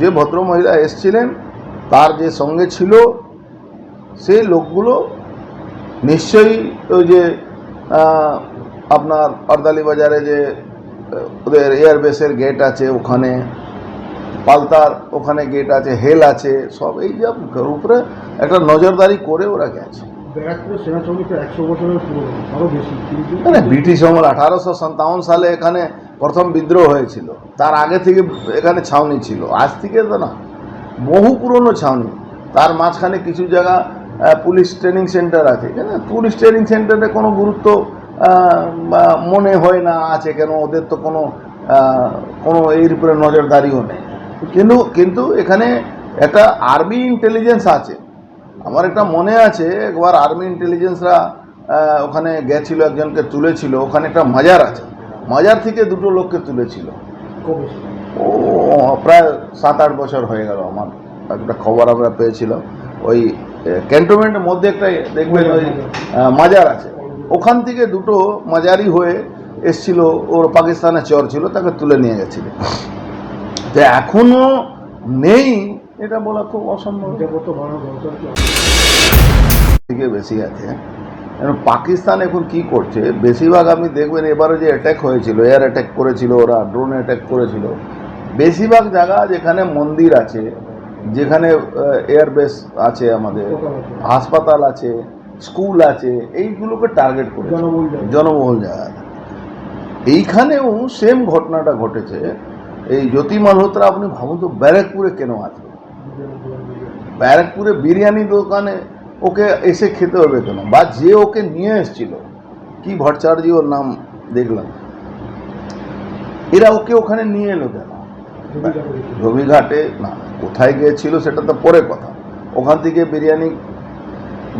যে ভদ্রমহিলা এসছিলেন তার যে সঙ্গে ছিল সেই লোকগুলো নিশ্চয়ই ওই যে আপনার অর্দালি বাজারে যে ওদের এয়ারবেসের গেট আছে ওখানে পালতার ওখানে গেট আছে হেল আছে সব এই যে উপরে একটা নজরদারি করে ওরা গেছে। মানে ব্রিটিশ আমল আঠারোশো সাতাউন সালে এখানে প্রথম বিদ্রোহ হয়েছিল। তার আগে থেকে এখানে ছাউনি ছিল। আজ থেকে তো না, বহু পুরনো ছাউনি। তার মাঝখানে কিছু জায়গা পুলিশ ট্রেনিং সেন্টার আছে। কেন? পুলিশ ট্রেনিং সেন্টারে কোনো গুরুত্ব মনে হয় না আছে কেন? ওদের তো কোনো কোনো এর উপরে নজরদারিও নেই। কিন্তু কিন্তু এখানে একটা আর্মি ইন্টেলিজেন্স আছে। আমার একটা মনে আছে, একবার আর্মি ইন্টেলিজেন্সরা ওখানে গেছিল, একজনকে তুলেছিল। ওখানে একটা মাজার আছে। মাজার থেকে দুটো লোককে তুলেছিল। ও প্রায় সাত আট বছর হয়ে গেল আমার। একটা খবর আমরা পেয়েছিলাম। ওই ক্যান্টনমেন্টের মধ্যে একটা দেখবেন ওই মাজার আছে। ওখান থেকে দুটো মাজারি হয়ে এসছিল ওর পাকিস্তানে চর ছিল তাকে তুলে নিয়ে গেছিল। তো এখনও নেই এটা বলা খুব অসম্ভব। থেকে বেশি আছে। এখন পাকিস্তান এখন কি করছে? বেশিরভাগ আপনি দেখবেন এবারে যে অ্যাটাক হয়েছিল এয়ার অ্যাটাক করেছিল ওরা ড্রোন অ্যাটাক করেছিল। বেশিরভাগ জায়গা যেখানে মন্দির আছে যেখানে এয়ারবেস আছে আমাদের হাসপাতাল আছে স্কুল আছে এইগুলোকে টার্গেট করে জনবহুল জায়গা। জনবহুল জায়গা। এইখানেও সেম ঘটনাটা ঘটেছে। এই জ্যোতি মালহোত্রা আপনি ভাবুন তো ব্যারাকপুরে কেন আছে ব্যারাকপুরে বিরিয়ানি দোকানে ওকে এসে খেতে হবে কেন? বা যে ওকে নিয়ে এসেছিল কি ভট্টাচার্য ওর নাম দেখলাম? এরা ওকে ওখানে নিয়ে এলো কেন? রবিঘাটে? না কোথায় গিয়েছিল সেটা তো পরে কথা। ওখান থেকে বিরিয়ানি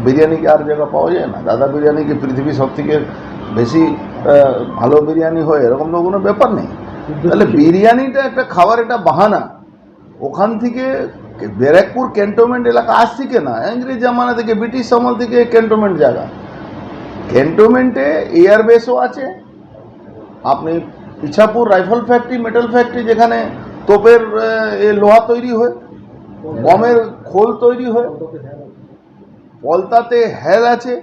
বিরিয়ানি কি আর জায়গা পাওয়া যায় না? দাদা বিরিয়ানি কি পৃথিবীর সব থেকে বেশি ভালো বিরিয়ানি হয়? এরকম তো কোনো ব্যাপার নেই। তাহলে বিরিয়ানিটা একটা খাবার একটা বাহানা। ওখান থেকে ব্যারাকপুর ক্যান্টনমেন্ট এলাকা থেকে না? ইংরেজ জামানা থেকে ব্রিটিশ আমল থেকে ক্যান্টনমেন্ট জায়গা। ক্যান্টনমেন্টে এয়ারবেসও আছে। আপনি Ichapur rifle factory, metal factory যেখানে তোপের লোহা তৈরি হয় বমের খোল তৈরি হয়, পলতাতে হেল আছে,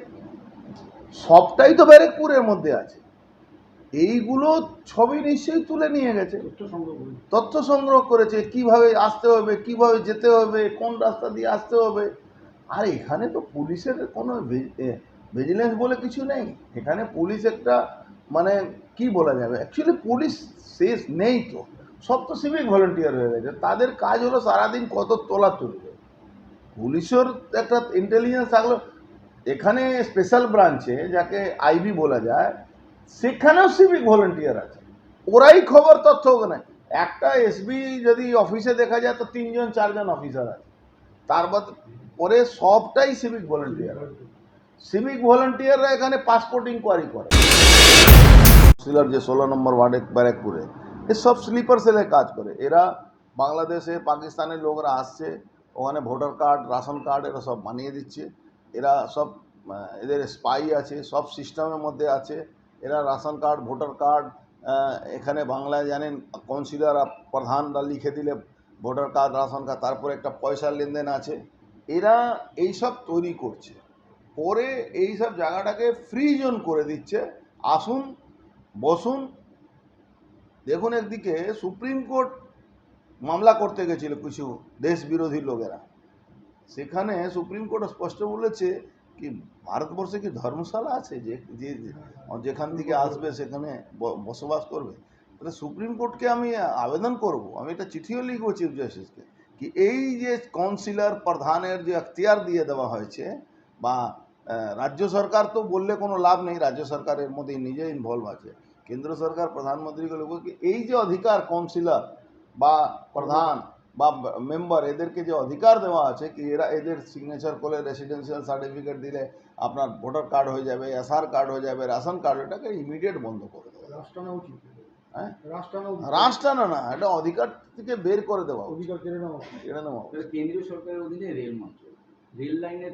সবটাই তো ব্যারেকপুরের মধ্যে আছে। এইগুলো ছবি নিশ্চয়ই তুলে নিয়ে গেছে। তথ্য সংগ্রহ করেছে। কীভাবে আসতে হবে কীভাবে যেতে হবে কোন রাস্তা দিয়ে আসতে হবে। আর এখানে তো পুলিশের কোনো ভিজিলেন্স বলে কিছু নেই। এখানে পুলিশ একটা মানে কি বলা যাবে? অ্যাকচুয়ালি পুলিশ শেষ নেই তো। সব তো সিভিক ভলেন্টিয়ার হয়ে গেছে। তাদের কাজ হলো সারাদিন কত তোলা তুলবে। পুলিশের একটা ইন্টেলিজেন্স থাকল। এখানে স্পেশাল ব্রাঞ্চে যাকে আইবি বলা যায় সেখানেও সিভিক ভলেন্টিয়ার আছে। ওরাই খবর, তথ্য ওখানে একটা এসবি যদি অফিসে দেখা যায়, তো তিনজন, চারজন অফিসার আছে। তারপর পরে সবটাই সিভিক ভলেন্টিয়ার সিভিক ভলেন্টিয়াররা এখানে পাসপোর্ট ইনকোয়ারি করে। সিলার যে ষোলো নম্বর ওয়ার্ডে ব্যারাকপুরে এসব স্লিপার সেলে কাজ করে। এরা বাংলাদেশে, পাকিস্তানের লোকরা আসছে, ওখানে ভোটার কার্ড, রাশন কার্ড, এরা সব বানিয়ে দিচ্ছে। এরা সব এদের স্পাই আছে, সব সিস্টেমের মধ্যে আছে। এরা রাশন কার্ড, ভোটার কার্ড এখানে বাংলায় জানেন কাউন্সিলর প্রধানরা লিখে দিলে ভোটার কার্ড, রাশন কার্ড, তারপরে একটা পয়সার লেনদেন আছে। এরা এইসব তৈরি করছে। পরে এই সব জায়গাটাকে ফ্রি জোন করে দিচ্ছে। আসুন, বসুন। দেখুন একদিকে সুপ্রিম কোর্ট মামলা করতে গেছিল কিছু দেশ বিরোধী লোকেরা। সেখানে সুপ্রিম কোর্ট স্পষ্ট বলেছে কি ভারতবর্ষে কি ধর্মশালা আছে যে যে যেখান থেকে আসবে সেখানে বসবাস করবে? তাহলে সুপ্রিম কোর্টকে আমি আবেদন করব। আমি একটা চিঠিও লিখব চিফ জাস্টিসকে কি এই যে কাউন্সিলর প্রধানের যে এখতিয়ার দিয়ে দেওয়া হয়েছে বা রাজ্য সরকার তো বললে কোনো লাভ নেই, রাজ্য সরকারের মধ্যে নিজে ইনভলভ আছে। কেন্দ্র সরকার প্রধানমন্ত্রীকে লোককে এই যে অধিকার কাউন্সিলর বা প্রধান বা মেম্বার এদেরকে যে অধিকার দেওয়া আছে কি এরা এদের সিগনেচার করলে রেসিডেন্সিয়াল সার্টিফিকেট দিলে আপনার ভোটার কার্ড হয়ে যাবে এসআর কার্ড হয়ে যাবে রেশন কার্ড এটাকে ইমিডিয়েট বন্ধ করে দেবে রাষ্ট্রানা উচিত হ্যাঁ? রাষ্ট্রানা রাষ্ট্র না এটা অধিকার থেকে বের করে দেওয়া অধিকার কেড়ে নেওয়া কেড়ে নেওয়া উচিত। কেন্দ্রীয় সরকারের অধীনে রেল মন্ত্রক রেল লাইনের